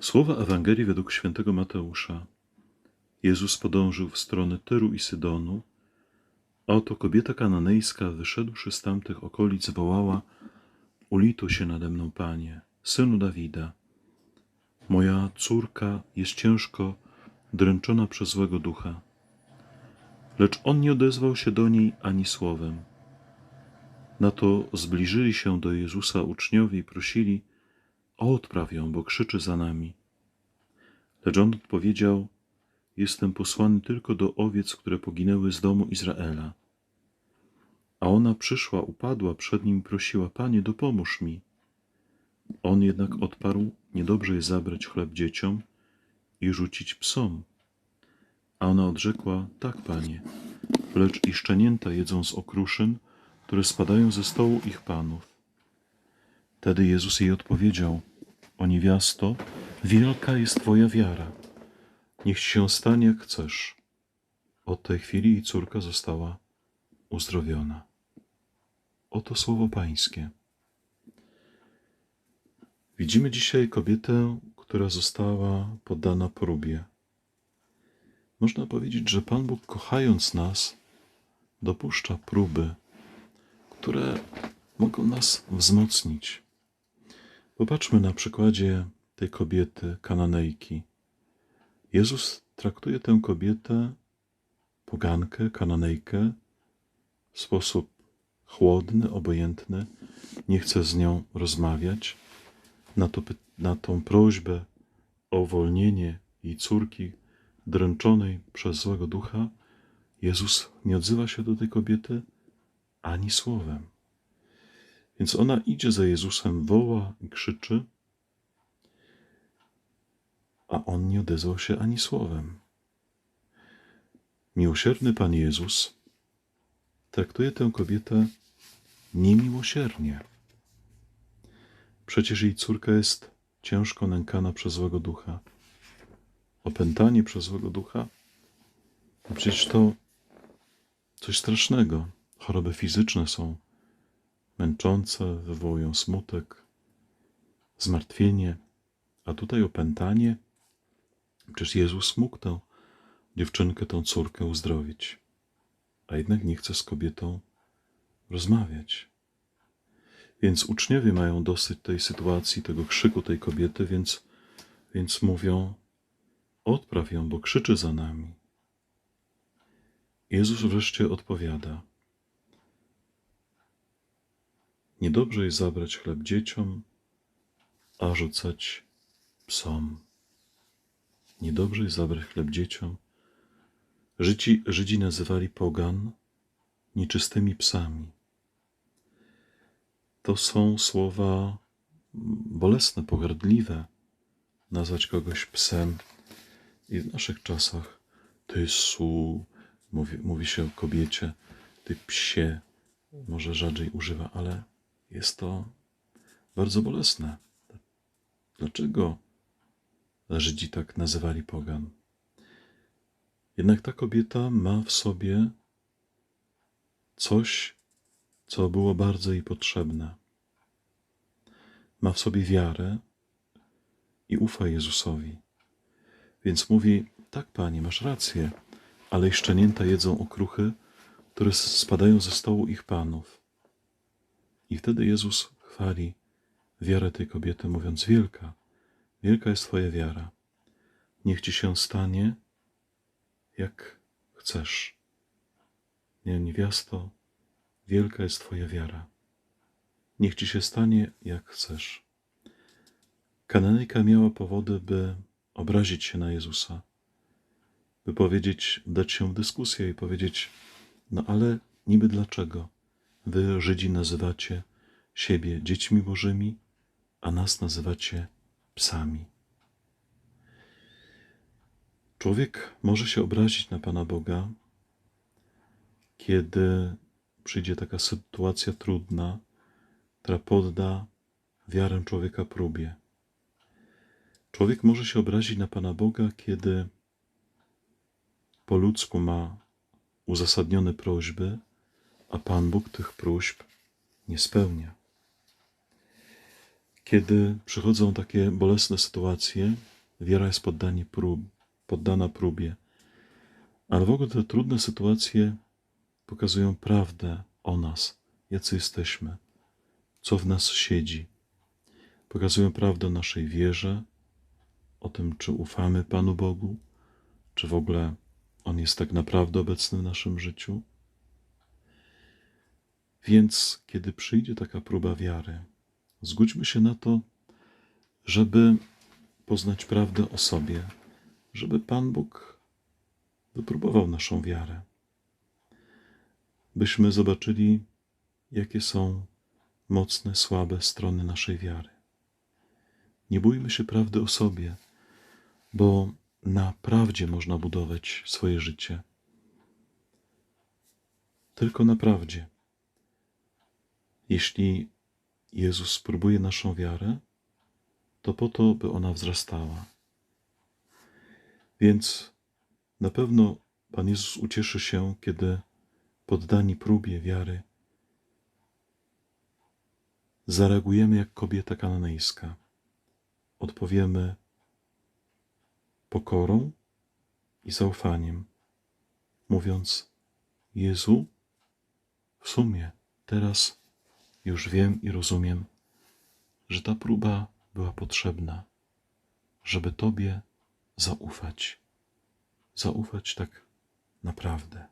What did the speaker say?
Słowa Ewangelii według świętego Mateusza. Jezus podążył w stronę Tyru i Sydonu, a oto kobieta kananejska, wyszedłszy z tamtych okolic, wołała: Ulituj się nade mną, panie, synu Dawida. Moja córka jest ciężko dręczona przez złego ducha. Lecz on nie odezwał się do niej ani słowem. Na to zbliżyli się do Jezusa uczniowie i prosili: Odpraw ją, bo krzyczy za nami. Lecz on odpowiedział: Jestem posłany tylko do owiec, które poginęły z domu Izraela. A ona przyszła, upadła przed nim i prosiła: Panie, dopomóż mi. On jednak odparł: Niedobrze jest zabrać chleb dzieciom i rzucić psom. A ona odrzekła: Tak, panie, lecz i szczenięta jedzą z okruszyn, które spadają ze stołu ich panów. Wtedy Jezus jej odpowiedział: O niewiasto, wielka jest Twoja wiara. Niech ci się stanie jak chcesz. Od tej chwili jej córka została uzdrowiona. Oto słowo Pańskie. Widzimy dzisiaj kobietę, która została poddana próbie. Można powiedzieć, że Pan Bóg, kochając nas, dopuszcza próby, które mogą nas wzmocnić. Popatrzmy na przykładzie tej kobiety, kananejki. Jezus traktuje tę kobietę, pogankę, kananejkę, w sposób chłodny, obojętny, nie chce z nią rozmawiać. Na, to, na tą prośbę o uwolnienie jej córki dręczonej przez złego ducha, Jezus nie odzywa się do tej kobiety ani słowem. Więc ona idzie za Jezusem, woła i krzyczy, a on nie odezwał się ani słowem. Miłosierny Pan Jezus traktuje tę kobietę niemiłosiernie. Przecież jej córka jest ciężko nękana przez złego ducha. Opętanie przez złego ducha? No przecież to coś strasznego. Choroby fizyczne są męczące, wywołują smutek, zmartwienie, a tutaj opętanie. Przecież Jezus mógł tę dziewczynkę, tą córkę uzdrowić, a jednak nie chce z kobietą rozmawiać. Więc uczniowie mają dosyć tej sytuacji, tego krzyku tej kobiety, więc, więc mówią: Odpraw ją, bo krzyczy za nami. Jezus wreszcie odpowiada: Niedobrze jest zabrać chleb dzieciom, a rzucać psom. Niedobrze jest zabrać chleb dzieciom. Żydzi, Żydzi nazywali pogan nieczystymi psami. To są słowa bolesne, pogardliwe. Nazwać kogoś psem. I w naszych czasach ty su, mówi, mówi się o kobiecie, ty psie, może rzadziej używa, ale jest to bardzo bolesne. Dlaczego Żydzi tak nazywali pogan? Jednak ta kobieta ma w sobie coś, co było bardzo jej potrzebne. Ma w sobie wiarę i ufa Jezusowi. Więc mówi: Tak, panie, masz rację, ale i szczenięta jedzą okruchy, które spadają ze stołu ich panów. I wtedy Jezus chwali wiarę tej kobiety, mówiąc: Wielka, wielka jest Twoja wiara. Niech ci się stanie, jak chcesz. Nie, niewiasto, wielka jest Twoja wiara. Niech ci się stanie, jak chcesz. Kananejka miała powody, by obrazić się na Jezusa, by powiedzieć, dać się w dyskusję i powiedzieć: No ale niby dlaczego wy, Żydzi, nazywacie siebie dziećmi Bożymi, a nas nazywacie psami? Człowiek może się obrazić na Pana Boga, kiedy przyjdzie taka sytuacja trudna, która podda wiarę człowieka próbie. Człowiek może się obrazić na Pana Boga, kiedy po ludzku ma uzasadnione prośby, a Pan Bóg tych próśb nie spełnia. Kiedy przychodzą takie bolesne sytuacje, wiara jest prób, poddana próbie. Ale w ogóle te trudne sytuacje pokazują prawdę o nas, jacy jesteśmy, co w nas siedzi. Pokazują prawdę o naszej wierze, o tym, czy ufamy Panu Bogu, czy w ogóle On jest tak naprawdę obecny w naszym życiu. Więc kiedy przyjdzie taka próba wiary, zgódźmy się na to, żeby poznać prawdę o sobie, żeby Pan Bóg wypróbował naszą wiarę, byśmy zobaczyli, jakie są mocne, słabe strony naszej wiary. Nie bójmy się prawdy o sobie, bo na prawdzie można budować swoje życie. Tylko na prawdzie. Jeśli Jezus spróbuje naszą wiarę, to po to, by ona wzrastała. Więc na pewno Pan Jezus ucieszy się, kiedy poddani próbie wiary zareagujemy jak kobieta kananejska. Odpowiemy pokorą i zaufaniem, mówiąc: Jezu, w sumie teraz już wiem i rozumiem, że ta próba była potrzebna, żeby Tobie zaufać. Zaufać tak naprawdę.